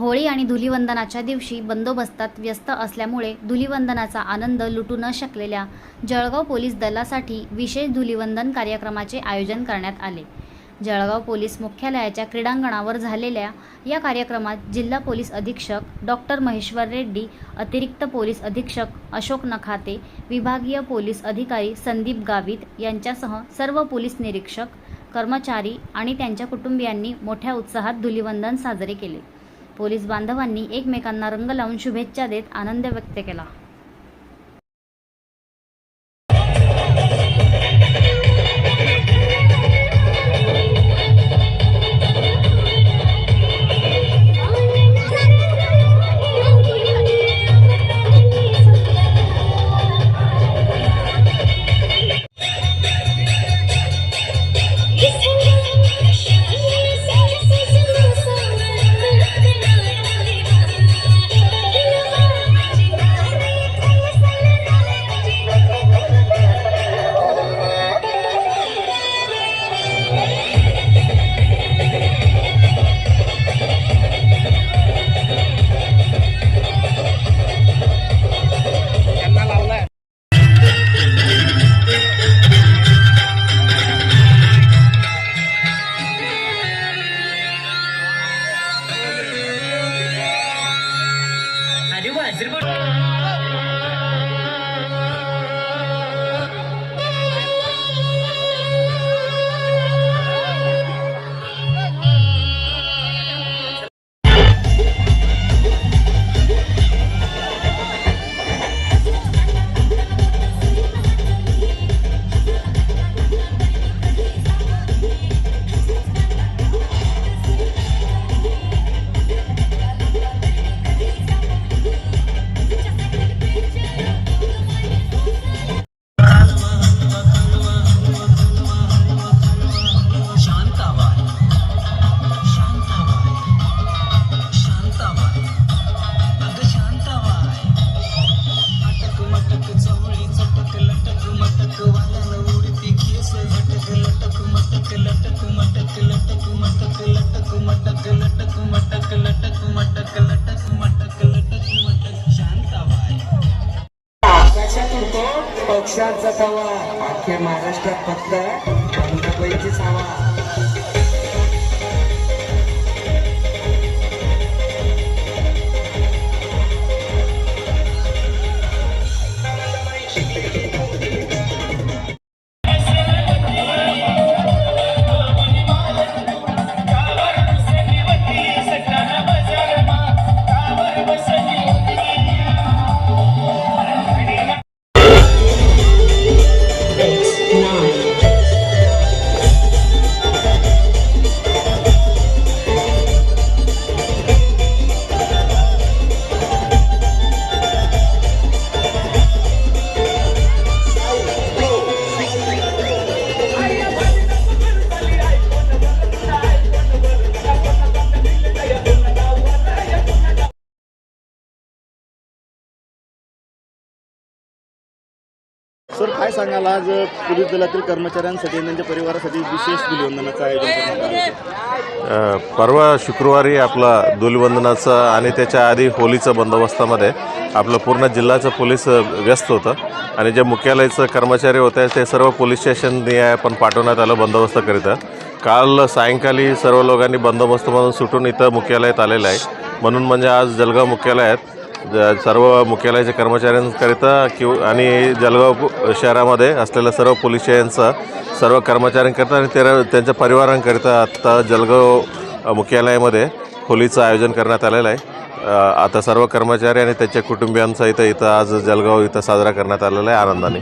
होळी आणि धुलिवंदनाच्या दिवशी बंदोबस्तात व्यस्त असल्यामुळे धुलिवंदनाचा आनंद लुटू न शकलेल्या जळगाव पोलीस दलासाठी विशेष धुलिवंदन कार्यक्रमाचे आयोजन करण्यात आले. जळगाव पोलीस मुख्यालयाच्या क्रीडांगणावर झालेल्या या कार्यक्रमात जिल्हा पोलीस अधीक्षक डॉक्टर महेश्वर रेड्डी अतिरिक्त पोलीस अधीक्षक अशोक नखाते विभागीय पोलीस अधिकारी संदीप गावित यांच्यासह सर्व पोलीस निरीक्षक कर्मचारी आणि त्यांच्या कुटुंबियांनी मोठ्या उत्साहात धुलिवंदन साजरे केले. पोलीस बांधवांनी एकमेकांना रंग लावून शुभेच्छा देत आनंद व्यक्त केला. पक्षाचा तवा अख्ख्या महाराष्ट्रात फक्त शांताबाईचीच हवा. सांगाल आज पोलीस दलातील कर्मचाऱ्यांसाठी त्यांच्या परिवारासाठी विशेष धुलिवंदनाचं आयोजन परवा शुक्रवारी आपला धुलिवंदनाचा आणि त्याच्या आधी होलीचं बंदोबस्तामध्ये आपलं पूर्ण जिल्ह्याचं पोलीस व्यस्त होतं. आणि जे मुख्यालयाचं कर्मचारी होते ते सर्व पोलीस स्टेशन निहाय पण पाठवण्यात आलं बंदोबस्त करिता काल सायंकाळी सर्व लोकांनी बंदोबस्तमधून सुटून इथं मुख्यालयात आलेलं आहे. म्हणून म्हणजे आज जलगाव मुख्यालयात सर्व मुख्यालयाच्या कर्मचाऱ्यांकरिता किंवा आणि जळगाव शहरामध्ये असलेल्या सर्व पोलीस यांचा सर्व कर्मचाऱ्यांकरिता आणि त्या त्यांच्या परिवारांकरिता आत्ता जळगाव मुख्यालयामध्ये होलीचं आयोजन करण्यात आलेलं आहे. आता सर्व कर्मचारी आणि त्यांच्या कुटुंबियांचा इथं इथं आज जळगाव इथं साजरा करण्यात आलेला आहे आनंदाने.